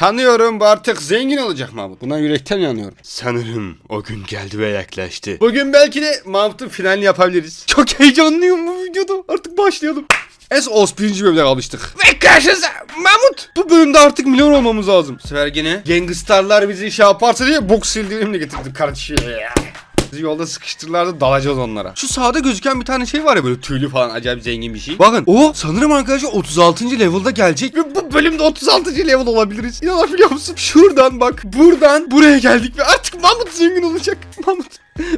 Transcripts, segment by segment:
Sanıyorum bu artık zengin olacak Mahmut. Buna yürekten yanıyorum. Sanırım o gün geldi ve yaklaştı. Bugün belki de Mahmut'un finalini yapabiliriz. Çok heyecanlıyım bu videoda. Artık başlayalım. Es os birinci bölümde kalmıştık. Ve karşınızda Mahmut. Bu bölümde artık milyon olmamız lazım. Bu sefer yine gangstarlar bizi şey yaparsa diye bok sildiğimle getirdim kardeşim. Bizi yolda sıkıştırırlardı dalacağız onlara. Şu sağda gözüken bir tane şey var ya böyle tüylü falan acayip zengin bir şey. Bakın o sanırım arkadaşlar 36. level'da gelecek ve bu bölümde 36. level olabiliriz. İnanabiliyor musun? Şuradan bak buradan buraya geldik ve artık Mahmut zengin olacak. Mahmut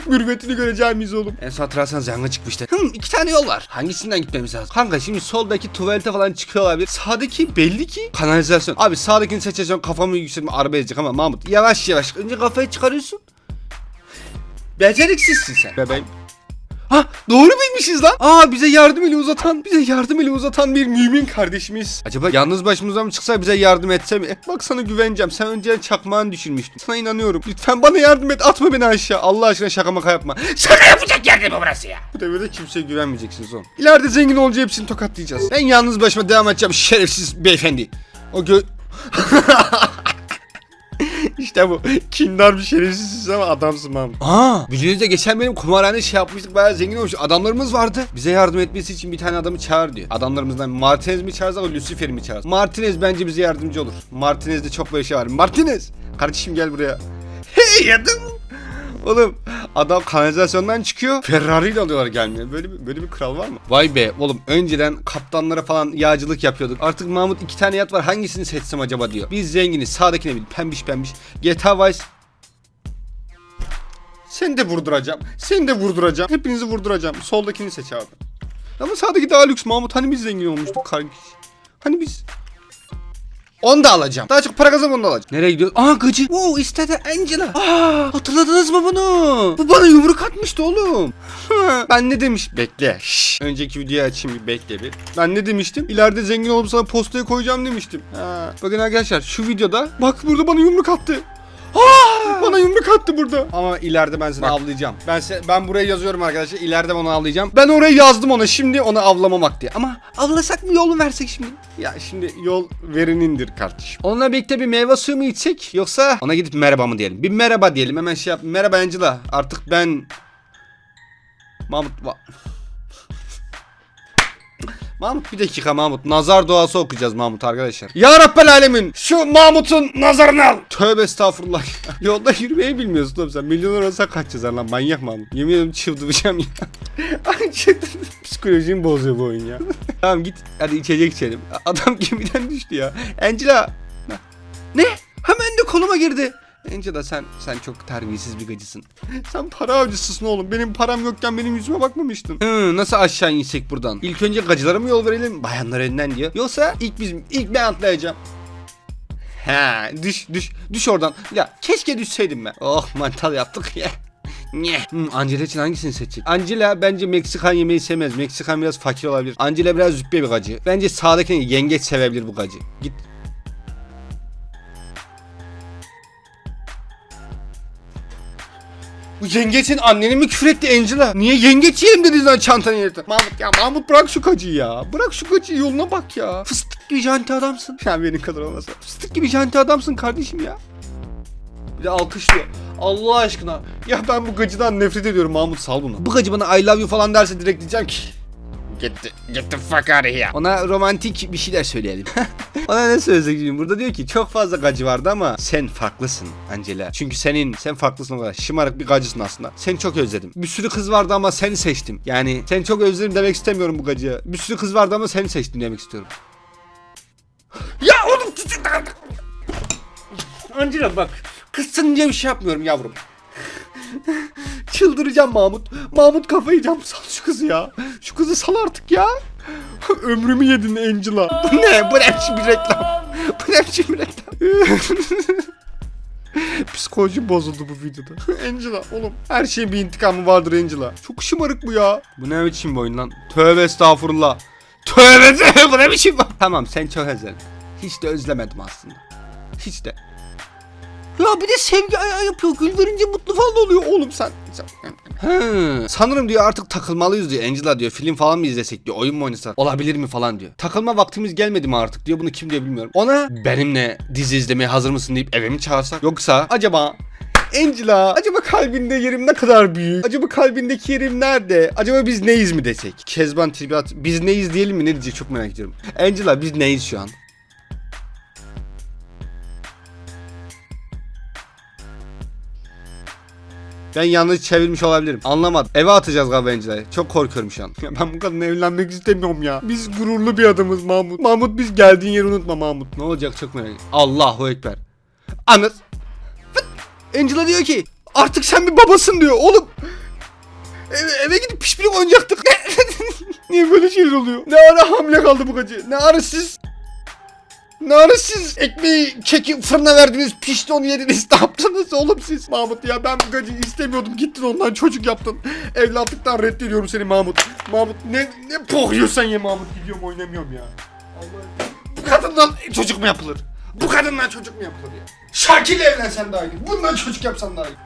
mürüvvetini göreceğimiz oğlum. En son hatırlarsanız yanga çıkmıştı. Hım iki tane yol var. Hangisinden gitmemiz lazım? Kanka şimdi soldaki tuvalete falan çıkıyor olabilir. Sağdaki belli ki kanalizasyon. Abi sağdakini seçeceğim kafamı yükseltme araba edecek ama Mahmut yavaş yavaş. Önce kafayı çıkarıyorsun. Beceriksizsin sen. Bebeğim. Ha doğru bilmişiz lan. Aa bize yardım eli uzatan, bize yardım eli uzatan bir mümin kardeşimiz. Acaba yalnız başımıza mı çıksa bize yardım etse mi? Bak sana güveneceğim. Sen önce çakmağını düşürmüştün. Sana inanıyorum. Lütfen bana yardım et. Atma beni aşağı. Allah aşkına şaka maka yapma. Şaka yapacak yer değil mi burası ya? Bu devirde kimseye güvenmeyeceksiniz oğlum. İleride zengin olunca hepsini tokatlayacağız. Ben yalnız başıma devam edeceğim şerefsiz beyefendi. O gö... işte bu. Kindar bir şerefsizsin ama adamsın Mahmut. Aa, videonuzda geçen benim kumarhane şey yapmıştık bayağı zengin olmuş. Adamlarımız vardı. Bize yardım etmesi için bir tane adamı çağır diyor. Adamlarımızdan Martinez mi çağırsa ama Lucifer'i mi çağırsa? Martinez bence bize yardımcı olur. Martinez'de çok böyle şey var. Martinez! Kardeşim gel buraya. Hey adam! Oğlum adam kanalizasyondan çıkıyor. Ferrari ile alıyorlar gelmiyor. Böyle bir, böyle bir kral var mı? Vay be oğlum önceden kaptanlara falan yağcılık yapıyorduk. Artık Mahmut iki tane yat var hangisini seçsem acaba diyor. Biz zenginiz sağdakine bil pembiş pembiş. GTA Vice seni de vurduracağım. Seni de vurduracağım. Hepinizi vurduracağım. Soldakini seç abi. Ama sağdaki daha lüks Mahmut. Hani biz zengin olmuştuk kardeş. Hani biz... Onu da alacağım. Daha çok para kazanıp onu da alacağım. Nereye gidiyoruz? Aa gıcı. Oo istedi Angela. Aa hatırladınız mı bunu? Bu bana yumruk atmıştı oğlum. Ben ne demiş? Bekle. Şşş. Önceki videoyu açayım bir bekle bir. Ben ne demiştim? İleride zengin olup sana postaya koyacağım demiştim. Ha. Bakın arkadaşlar şu videoda bak burada bana yumruk attı. Aa, bana yumruk attı burada. Ama ileride ben seni avlayacağım. Ben se- ben buraya yazıyorum arkadaşlar. İleride onu avlayacağım. Ben oraya yazdım ona. Şimdi onu avlamamak diye. Ama avlasak mı yol mu versek şimdi? Ya şimdi yol verinindir kardeşim. Onunla birlikte bir meyve suyu mu içsek yoksa ona gidip merhaba mı diyelim? Bir merhaba diyelim. Hemen şey yap. Merhaba Angela. Artık ben Mahmut va- Mahmut bir dakika Mahmut. Nazar duası okuyacağız Mahmut arkadaşlar. Ya Rabbel Alemin şu Mahmut'un nazarını al. Tövbe estağfurullah. Yolda yürümeyi bilmiyorsun oğlum sen. Milyoner olsa kaç yazar lan manyak Mahmut. Yemin ederim çıldıracağım ya. Psikolojimi bozuyor bu oyun ya. tamam git hadi içecek içelim. Adam gemiden düştü ya. Angela. Ne? Hemen de koluma girdi. Angela sen sen çok terbiyesiz bir gacısın. Sen para avcısısın oğlum. Benim param yokken benim yüzüme bakmamıştın. Hı, nasıl aşağı insek buradan? İlk önce gacılara mı yol verelim? Bayanlar önden diyor. Yoksa ilk bizim ilk ben atlayacağım. Ha, düş düş düş oradan. Ya keşke düşseydim ben. Oh mantal yaptık ya. Ne? Hmm, Angela için hangisini seçecek? Angela bence Meksikan yemeği sevmez. Meksikan biraz fakir olabilir. Angela biraz züppe bir gacı. Bence sağdakini yengeç sevebilir bu gacı. Git Bu yengeçin anneni mi küfür etti Angela? Niye yengeç yiyelim dediniz lan çantanı yerine? Mahmut ya Mahmut bırak şu kacıyı ya. Bırak şu kacıyı yoluna bak ya. Fıstık gibi janti adamsın. Ya benim kadar olmasa. Fıstık gibi janti adamsın kardeşim ya. Bir de alkışlıyor. Allah aşkına. Ya ben bu gacıdan nefret ediyorum Mahmut sal bunu. Bu gacı bana I love you falan derse direkt diyeceğim ki. Get the, get the fuck out of here. Ona romantik bir şeyler söyleyelim. Ona ne söylesek şimdi? Burada diyor ki çok fazla gacı vardı ama sen farklısın Angela. Çünkü senin sen farklısın o kadar. Şımarık bir gacısın aslında. Seni çok özledim. Bir sürü kız vardı ama seni seçtim. Yani seni çok özledim demek istemiyorum bu gacıya. Bir sürü kız vardı ama seni seçtim demek istiyorum. Ya oğlum Angela bak. Kızsın diye bir şey yapmıyorum yavrum. Çıldıracağım Mahmut. Mahmut kafayı yiyeceğim. Sal şu kızı ya. Şu kızı sal artık ya. Ömrümü yedin Angela. Bu ne? Bu ne biçim bir reklam? Bu ne biçim bir reklam? Psikoloji bozuldu bu videoda. Angela oğlum her şeyin bir intikamı vardır Angela. Çok şımarık bu ya. Bu ne biçim bir oyun lan? Tövbe estağfurullah. Tövbe bu ne biçim Tamam sen çok özledin. Hiç de özlemedim aslında. Hiç de. Ya bir de sevgi ayağı yapıyor. Gül verince mutlu falan oluyor oğlum sen. He, sanırım diyor artık takılmalıyız diyor. Angela diyor film falan mı izlesek diyor. Oyun mu oynasak olabilir mi falan diyor. Takılma vaktimiz gelmedi mi artık diyor. Bunu kim diyor bilmiyorum. Ona benimle dizi izlemeye hazır mısın deyip eve mi çağırsak? Yoksa acaba Angela acaba kalbinde yerim ne kadar büyük? Acaba kalbindeki yerim nerede? Acaba biz neyiz mi desek? Kezban Tribüat biz neyiz diyelim mi ne diyecek çok merak ediyorum. Angela biz neyiz şu an? Ben yanlış çevirmiş olabilirim. Anlamadım. Eve atacağız galiba Angela'yı. Çok korkuyorum şu an. Ya ben bu kadınla evlenmek istemiyorum ya. Biz gururlu bir adamız Mahmut. Mahmut biz geldiğin yeri unutma Mahmut. Ne olacak çok merak ediyorum. Allahu Ekber. Fıt. Angela diyor ki artık sen bir babasın diyor. Oğlum eve, eve gidip pişpirik oynayacaktık. Niye böyle şeyler oluyor? Ne ara hamile kaldı bu gacı? Ne ara siz? Ne ara siz ekmeği keki fırına verdiniz pişti onu yediniz ne yaptınız oğlum siz Mahmut ya ben bu gacıyı istemiyordum gittin ondan çocuk yaptın Evlatlıktan reddediyorum seni Mahmut Mahmut ne ne pohluyorsan ye Mahmut gidiyorum oynamıyorum ya Allah Bu kadından çocuk mu yapılır? Bu kadından çocuk mu yapılır ya? Şakir'le evlensen daha iyi bundan çocuk yapsan daha iyi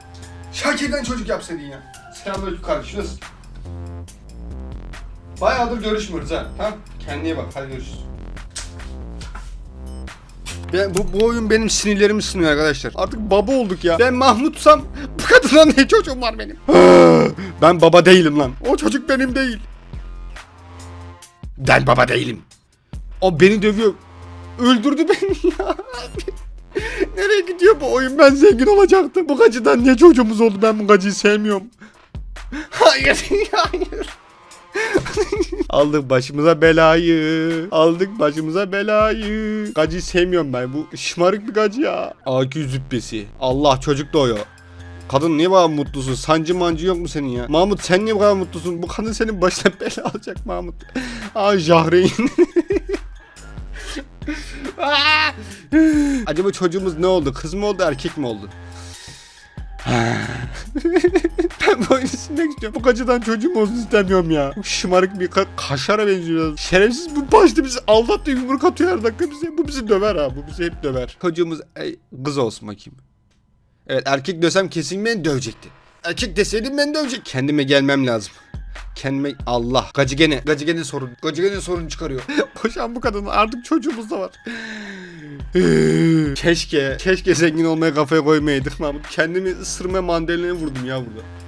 Şakir'den çocuk yapsaydın ya Selamünaleyküm kardeşim nasılsın? Bayağıdır görüşmüyoruz ha. Tamam. Kendine bak. Hadi görüşürüz. Ben, bu, bu oyun benim sinirlerimi sınıyor arkadaşlar. Artık baba olduk ya. Ben Mahmutsam bu kadından ne çocuğum var benim? ben baba değilim lan. O çocuk benim değil. Ben baba değilim. O beni dövüyor. Öldürdü beni ya. Nereye gidiyor bu oyun? Ben zengin olacaktım. Bu gacıdan niye çocuğumuz oldu? Ben bu gacıyı sevmiyorum. Hayır, hayır. Aldık başımıza belayı. Aldık başımıza belayı. Gacıyı sevmiyorum ben. Bu şımarık bir gacı ya. AQ züppesi. Allah çocuk doğuyor. Kadın niye bu kadar mutlusun? Sancı mancı yok mu senin ya? Mahmut sen niye bu kadar mutlusun? Bu kadın senin başına bela alacak Mahmut. Aa Jahreyn. Acaba çocuğumuz ne oldu? Kız mı oldu erkek mi oldu? ben bu oyunu silmek istiyorum. Bu gacıdan çocuğum olsun istemiyorum ya. Bu şımarık bir ka- kaşara benziyor. Şerefsiz bu başta bizi aldattı yumruk atıyor her dakika bize. Bu bizi döver ha. Bu bizi hep döver. Çocuğumuz ey, kız olsun bakayım. Evet erkek desem kesin beni dövecekti. Erkek deseydim beni dövecek. Kendime gelmem lazım. Kendime Allah. Gacı gene. Gacı gene sorun. Gacı gene sorun çıkarıyor. Boşan bu kadın artık çocuğumuz da var. keşke, keşke zengin olmaya kafaya koymayaydık Mahmut. Kendimi ısırma mandalinaya vurdum ya burada.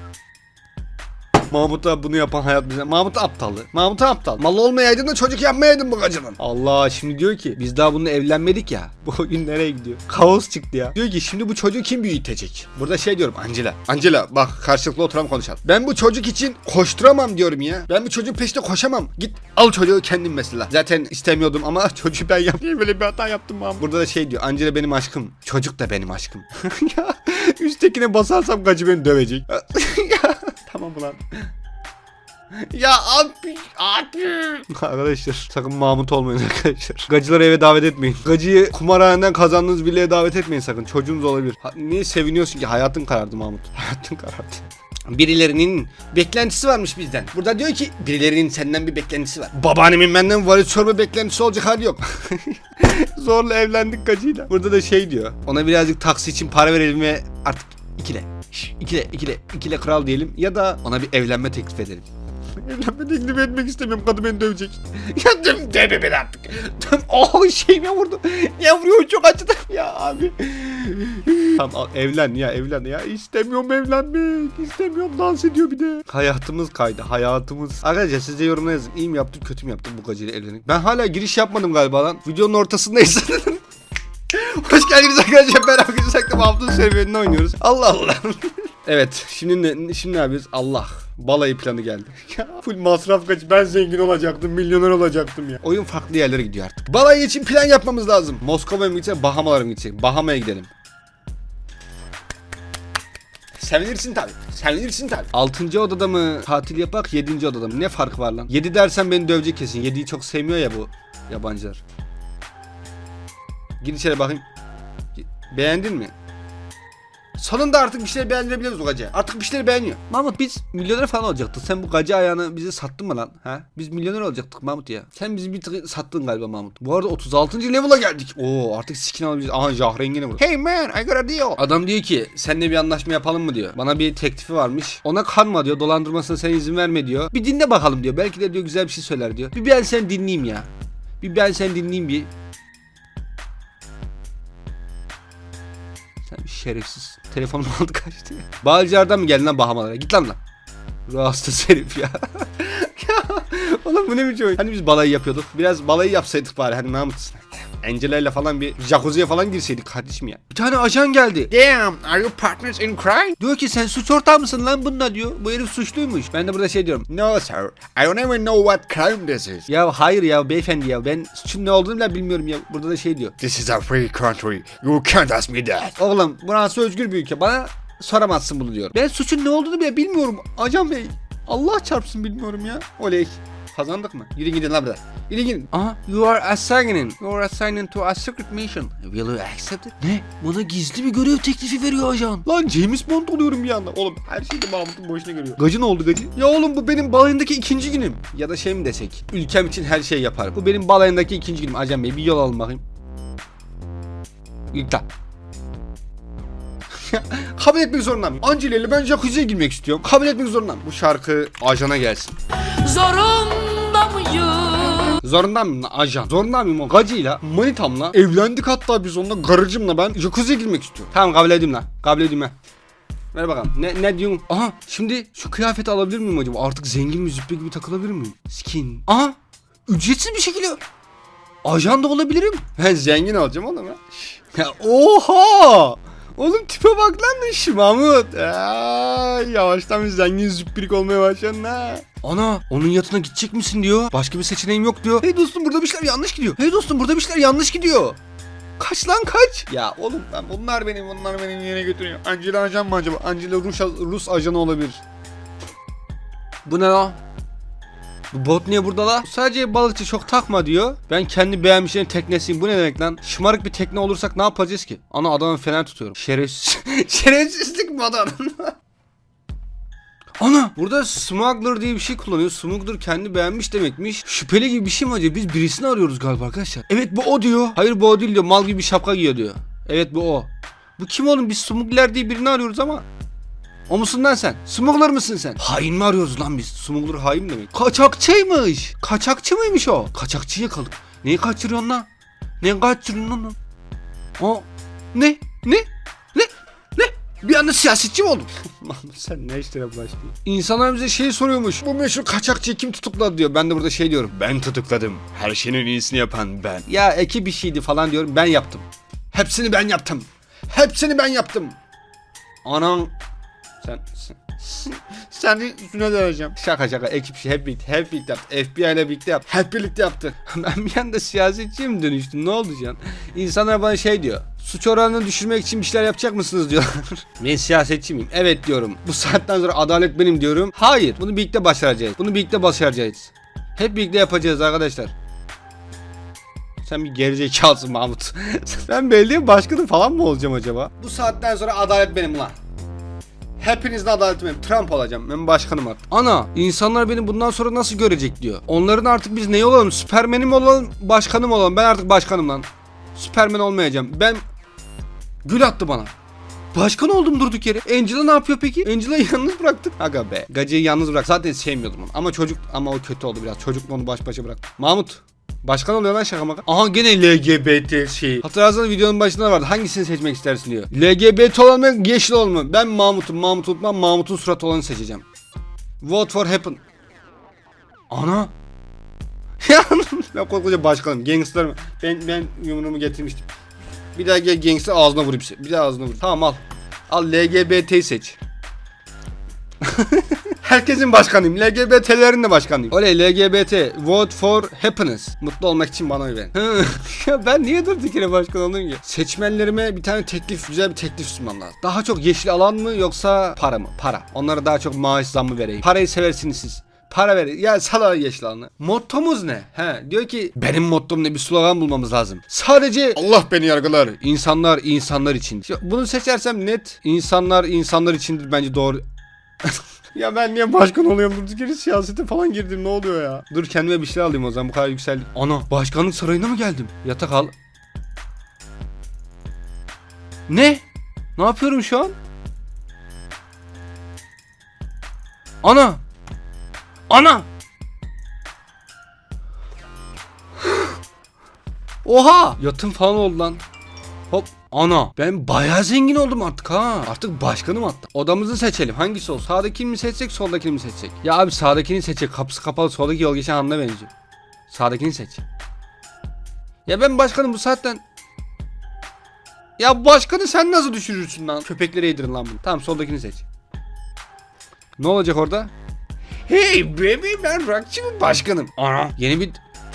Mahmut'a bunu yapan hayat bize. Mahmut aptaldı. Mahmut aptal. Mal olmayaydın da çocuk yapmayaydın bu gacının. Allah şimdi diyor ki biz daha bununla evlenmedik ya. Bu oyun nereye gidiyor? Kaos çıktı ya. Diyor ki şimdi bu çocuğu kim büyütecek? Burada şey diyorum Angela. Angela bak karşılıklı oturalım konuşalım. Ben bu çocuk için koşturamam diyorum ya. Ben bu çocuğun peşinde koşamam. Git al çocuğu kendin mesela. Zaten istemiyordum ama çocuğu ben. Niye böyle bir hata yaptım Mahmut? Burada da şey diyor. Angela benim aşkım. Çocuk da benim aşkım. ya üsttekine basarsam gacı beni dövecek. Ya tamam ulan. Ya abi abi. Arkadaşlar sakın Mahmut olmayın arkadaşlar. Gacıları eve davet etmeyin. Gacıyı kumarhaneden kazandığınız villaya davet etmeyin sakın. Çocuğunuz olabilir. Ha, niye seviniyorsun ki? Hayatın karardı Mahmut. Hayatın karardı. Birilerinin beklentisi varmış bizden. Burada diyor ki birilerinin senden bir beklentisi var. Babaannemin benden varis sorma beklentisi olacak hali yok. Zorla evlendik gacıyla. Burada da şey diyor. Ona birazcık taksi için para verelim ve artık ikile. Şş, İkile, ikile, ikile kral diyelim. Ya da ona bir evlenme teklif edelim. Evlenme teklif etmek istemiyorum. Kadın beni dövecek. ya döv, dövme beni artık. Döv. Oh şeyime vurdu. Ya vuruyor çok acıdı. Ya abi. tamam al, evlen ya evlen ya. İstemiyorum evlenmek. İstemiyorum dans ediyor bir de. Hayatımız kaydı. Hayatımız. Arkadaşlar siz de yorumlara yazın. İyi mi yaptım kötü mü yaptım bu gacıyla evlenmek. Ben hala giriş yapmadım galiba lan. Videonun ortasındayız. Hoş geldiniz arkadaşlar. Ben Akıcı Saklım haftanın serüvenini oynuyoruz. Allah Allah. evet şimdi ne, şimdi ne yapıyoruz? Allah. Balayı planı geldi. Ya, Full masraf kaç. Ben zengin olacaktım. Milyoner olacaktım ya. Oyun farklı yerlere gidiyor artık. Balayı için plan yapmamız lazım. Moskova'ya mı gitsek, Bahamalara mı gitsek? Bahama'ya gidelim. Sevinirsin tabi. Sevinirsin tabi. 6. odada mı tatil yapak 7. odada mı? Ne fark var lan? 7 dersen beni dövecek kesin. 7'yi çok sevmiyor ya bu yabancılar. Gir içeri bakayım. Beğendin mi? Sonunda artık bir şeyler beğendirebiliyoruz o gacıya. Artık bir şeyler beğeniyor. Mahmut biz milyoner falan olacaktık. Sen bu gacı ayağını bize sattın mı lan? Ha? Biz milyoner olacaktık Mahmut ya. Sen bizi bir tık sattın galiba Mahmut. Bu arada 36. level'a geldik. Oo artık skin alabiliriz. Aha Jahrengene vur. Hey man I got a deal. Adam diyor ki seninle bir anlaşma yapalım mı diyor. Bana bir teklifi varmış. Ona kanma diyor. Dolandırmasına sen izin verme diyor. Bir dinle bakalım diyor. Belki de diyor güzel bir şey söyler diyor. Bir ben sen dinleyeyim ya. Bir ben sen dinleyeyim bir. Şerefsiz. Telefonum aldı kaçtı ya. Bağcılardan mı geldin lan Bahamalara? Git lan lan. Rahatsız herif ya. oğlum bu ne biçim oyun? Hani biz balayı yapıyorduk. Biraz balayı yapsaydık bari hani Mahmut. Angela ile falan bir jacuzziye falan girseydik kardeşim ya. Bir tane ajan geldi. Damn, are you partners in crime? Diyor ki sen suç ortağı mısın lan bununla diyor. Bu herif suçluymuş. Ben de burada şey diyorum. No sir, I don't even know what crime this is. Ya hayır ya beyefendi ya ben suçun ne olduğunu bile bilmiyorum ya. Burada da şey diyor. This is a free country. You can't ask me that. Oğlum burası özgür bir ülke. Bana soramazsın bunu diyor. Ben suçun ne olduğunu bile bilmiyorum. Acan Bey. Allah çarpsın bilmiyorum ya. Oley. Kazandık mı? Yürü gidin lan buradan. Yürü gidin. Aha. You are assigning. You are assigning to a secret mission. Will you accept it? Ne? Bana gizli bir görev teklifi veriyor ajan. Lan James Bond oluyorum bir anda. Oğlum her şeyi de Mahmut'un boşuna görüyor. Gacı ne oldu gacı? Ya oğlum bu benim balayındaki ikinci günüm. Ya da şey mi desek? Ülkem için her şeyi yaparım. Bu benim balayındaki ikinci günüm. Ajan Bey bir yol alın bakayım. Yıkla. Kabul etmek zorundayım. Angela ile ben jacuzziye girmek istiyorum. Kabul etmek zorundayım. Bu şarkı ajana gelsin. Zorunda mıyım? Zorunda mıyım lan ajan? Zorunda mıyım o gacıyla, manitamla evlendik hatta biz onunla garıcımla ben jacuzziye girmek istiyorum. Tamam kabul edeyim lan. Kabul edeyim ben. Ver bakalım. Ne, ne diyorsun? Aha şimdi şu kıyafeti alabilir miyim acaba? Artık zengin bir züppe gibi takılabilir miyim? Skin. Aha ücretsiz bir şekilde ajan da olabilirim. Ben zengin olacağım oğlum ya. oha! Oğlum tipe bak lan şu Mahmut. Aa, yavaştan bir zengin züppirik olmaya başladın ha. Ana onun yatına gidecek misin diyor. Başka bir seçeneğim yok diyor. Hey dostum burada bir şeyler yanlış gidiyor. Hey dostum burada bir şeyler yanlış gidiyor. Kaç lan kaç. Ya oğlum lan bunlar benim bunlar benim yere götürüyor. Angela ajan mı acaba? Angela Rus, Rus ajanı olabilir. Bu ne lan? Bu bot niye burada la? Sadece balıkçı çok takma diyor. Ben kendi beğenmişlerin teknesiyim. Bu ne demek lan? Şımarık bir tekne olursak ne yapacağız ki? Ana adamı fener tutuyorum. Şerefsiz. Şerefsizlik mi adam? Ana burada smuggler diye bir şey kullanıyor. Smuggler kendi beğenmiş demekmiş. Şüpheli gibi bir şey mi acaba? Biz birisini arıyoruz galiba arkadaşlar. Evet bu o diyor. Hayır bu o değil diyor. Mal gibi bir şapka giyiyor diyor. Evet bu o. Bu kim oğlum? Biz smuggler diye birini arıyoruz ama. O musun lan sen? Smuggler mısın sen? Hain mi arıyoruz lan biz? Smuggler hain demek? Kaçakçıymış. Kaçakçı mıymış o? Kaçakçı yakaladık. Neyi kaçırıyorsun lan? Ne kaçırıyorsun lan? O ne? Ne? Ne? Ne? Bir anda siyasetçi mi oldun? Mahmut sen ne işlere bulaştın? İnsanlar bize şey soruyormuş. Bu meşhur kaçakçıyı kim tutukladı diyor. Ben de burada şey diyorum. Ben tutukladım. Her şeyin en iyisini yapan ben. Ya eki bir şeydi falan diyorum. Ben yaptım. Hepsini ben yaptım. Hepsini ben yaptım. Anan sen sen seni üstüne döneceğim. Şaka şaka ekip şey hep birlikte hep birlikte yaptı. FBI ile birlikte yaptı. Hep birlikte yaptı. ben bir anda siyasetçiye mi dönüştüm? Ne oldu can? İnsanlar bana şey diyor. Suç oranını düşürmek için bir şeyler yapacak mısınız diyorlar. ben siyasetçi miyim? Evet diyorum. Bu saatten sonra adalet benim diyorum. Hayır. Bunu birlikte başaracağız. Bunu birlikte başaracağız. Hep birlikte yapacağız arkadaşlar. Sen bir gerizekalısın Mahmut. ben belediye başkanı falan mı olacağım acaba? Bu saatten sonra adalet benim lan. Hepinizin adaleti benim. Trump olacağım. Ben başkanım artık. Ana insanlar beni bundan sonra nasıl görecek diyor. Onların artık biz ne olalım? Süpermenim olalım? Başkanım olalım. Ben artık başkanım lan. Süpermen olmayacağım. Ben... Gül attı bana. Başkan oldum durduk yere. Angela ne yapıyor peki? Angela'yı yalnız bıraktık. Aga be. Gacı'yı yalnız bırak. Zaten sevmiyordum onu. Ama çocuk ama o kötü oldu biraz. Çocukla onu baş başa bıraktı. Mahmut. Başkan oluyor lan şaka maka. Aha gene LGBT şey. Hatırlarsanız videonun başında vardı. Hangisini seçmek istersin diyor. LGBT olan mı yeşil olan mı? Ben Mahmut'um. Mahmut unutmam. Mahmut'un suratı olanı seçeceğim. Vote for happen. Ana. Ben koskoca başkanım. Gangster mi? Ben, ben yumruğumu getirmiştim. Bir daha gel gangster ağzına size. Bir daha ağzına vur. Tamam al. Al LGBT seç. Herkesin başkanıyım. LGBT'lerin de başkanıyım. Oley LGBT. Vote for happiness. Mutlu olmak için bana oy verin. ya ben niye durduk yere başkan oldum ki? Seçmenlerime bir tane teklif, güzel bir teklif sunmam lazım. Daha çok yeşil alan mı yoksa para mı? Para. Onlara daha çok maaş zammı vereyim. Parayı seversiniz siz. Para ver. Ya sala yeşil alanı. Mottomuz ne? He diyor ki benim mottom ne bir slogan bulmamız lazım. Sadece Allah beni yargılar. insanlar insanlar için. Bunu seçersem net insanlar insanlar içindir bence doğru. Ya ben niye başkan oluyorum? Durduk siyasete falan girdim ne oluyor ya? Dur kendime bir şey alayım o zaman bu kadar yükseldim. Ana başkanlık sarayına mı geldim? Yatak al. Ne? Ne yapıyorum şu an? Ana! Ana! Oha! Yatım falan oldu lan. Hop. Ana ben bayağı zengin oldum artık ha. Artık başkanım hatta. Odamızı seçelim. Hangisi olsun? Sağdakini mi seçsek soldakini mi seçsek? Ya abi sağdakini seçecek. Kapısı kapalı soldaki yol geçen anına benziyor. Sağdakini seç. Ya ben başkanım bu saatten. Ya başkanı sen nasıl düşürürsün lan? Köpeklere yedirin lan bunu. Tamam soldakini seç. Ne olacak orada? Hey baby ben rockçı mı başkanım? Ana yeni bir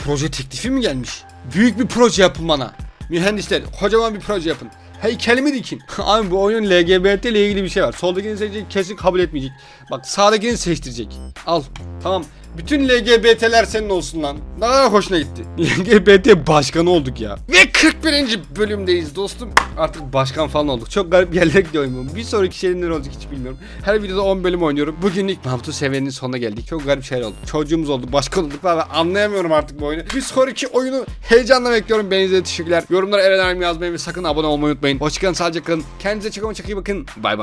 proje teklifi mi gelmiş? Büyük bir proje yapın bana. Mühendisler kocaman bir proje yapın. Heykelimi dikin. Abi bu oyunun LGBT ile ilgili bir şey var. Soldakini seçecek kesin kabul etmeyecek. Bak sağdakini seçtirecek. Al. Tamam. Bütün LGBT'ler senin olsun lan. Ne kadar hoşuna gitti. LGBT başkanı olduk ya. Ve 41. bölümdeyiz dostum. Artık başkan falan olduk. Çok garip yerlere gidiyor oyun. bu. Bir sonraki şey neler olacak hiç bilmiyorum. Her videoda 10 bölüm oynuyorum. Bugünlük Mahmut'u sevenin sonuna geldik. Çok garip şeyler oldu. Çocuğumuz oldu. Başkan olduk falan. Anlayamıyorum artık bu oyunu. Bir sonraki oyunu heyecanla bekliyorum. Beğeninize teşekkürler. Yorumlara Eren yazmayı ve sakın abone olmayı unutmayın. Hoşçakalın, kalın. Kendinize çok ama çok iyi bakın. Bay bay.